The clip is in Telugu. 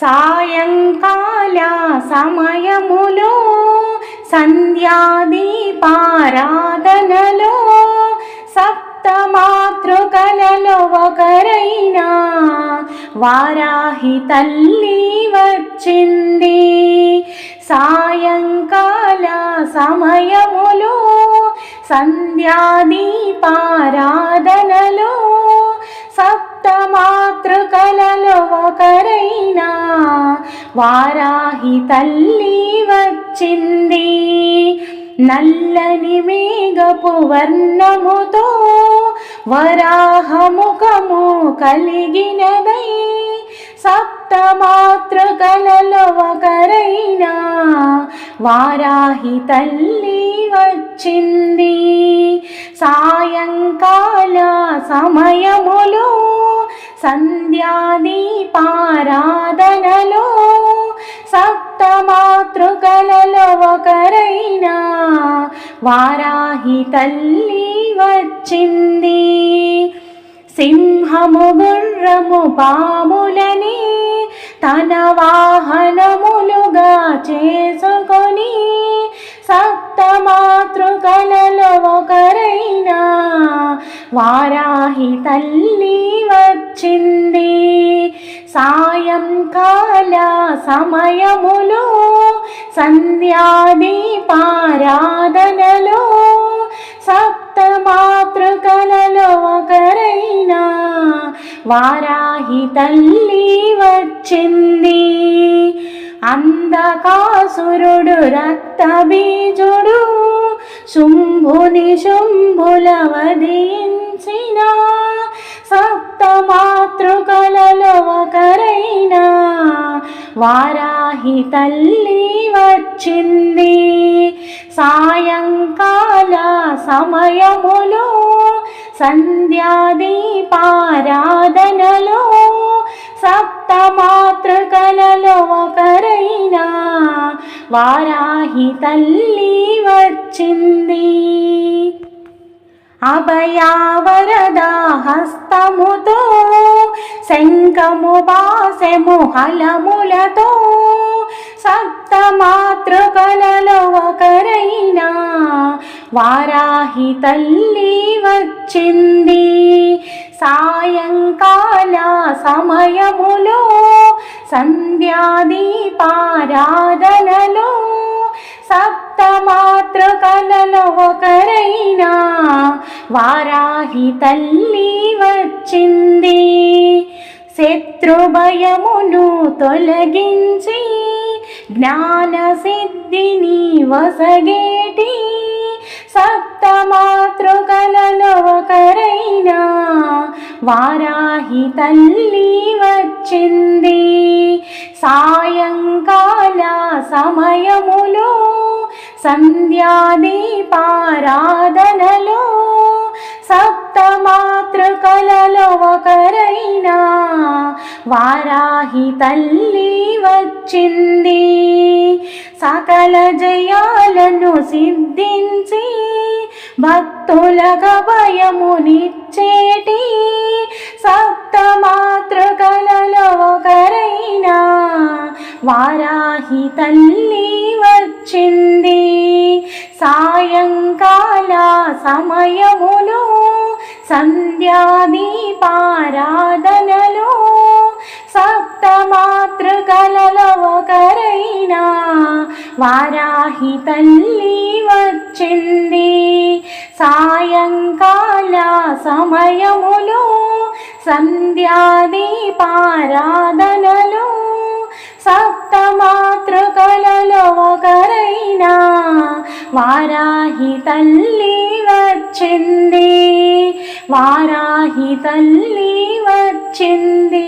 సాయంకాల సమయములో సంధ్యాదీపారాధనలో సప్తమాతృకలలో ఒకరైనా వారాహి తల్లి వచ్చింది. సాయంకాల సమయములో సంధ్యాదీపారాధనలో వారాహి తల్లి వచ్చింది. నల్లని మేఘపు వర్ణముతో వరాహముఖము కలిగినదై సప్తమాతృకలలో ఒకరైన వారాహి తల్లి వచ్చింది. సాయంకాల సమయములో సంధ్యాదీపారాధనలో వారాహి తల్లి వచ్చింది. సింహము గుర్రము పాములని తన వాహనములుగా చేసుకొని సప్తమాతృకలలో ఒకరైన వారాహి తల్లి వచ్చింది. సాయంకాల సమయములో నిత్యాది పారాధనలో సప్త మాతృకలలో ఒకరైనా వారాహి తల్లి వచ్చింది. అందకాసురుడు రక్తబీజుడు శుంభుని శుంభుల వధించిన ఒకరైనా వారా వారాహి తల్లి వచ్చింది. సాయంకాల సమయములో సంధ్యాదీపారాధనలో సప్తమాతృకలలో ఒకరైన వారాహి తల్లి వచ్చింది. అభయావరదా హస్తముతో శంఖము బాసెము హలములతో సప్తమాతృకలలో ఒకరైనా వారాహి తల్లి వచ్చింది. సాయంకాల సమయములో సంధ్యాదీపారాధనలో సప్తమాతృకలలో ఒకరైనా వారాహి తల్లి వచ్చింది. శత్రుభయమును తొలగించి జ్ఞాన సిద్ధిని వసగేటి సప్తమాతృకలలో ఒకరైనా వారాహి తల్లి వచ్చింది. సాయంకాల సమయములో సంధ్యాదీపారాధనలో సప్తమాతృకలలో ఒకరైనా వారాహి తల్లి వచ్చింది. సకల జయాలను సిద్ధించి భక్తులకు భయముని సమయములో సంధ్యాదీపారాధనలో సప్తమాతృకలలో ఒకరైనా వారాహి తల్లి వచ్చింది. సాయంకాల సమయములో సంధ్యాదీపారాధనలో సప్తమాతృకలలో ఒకరైనా వారాహి తల్లి వచ్చింది. వారాహి తల్లి వచ్చింది.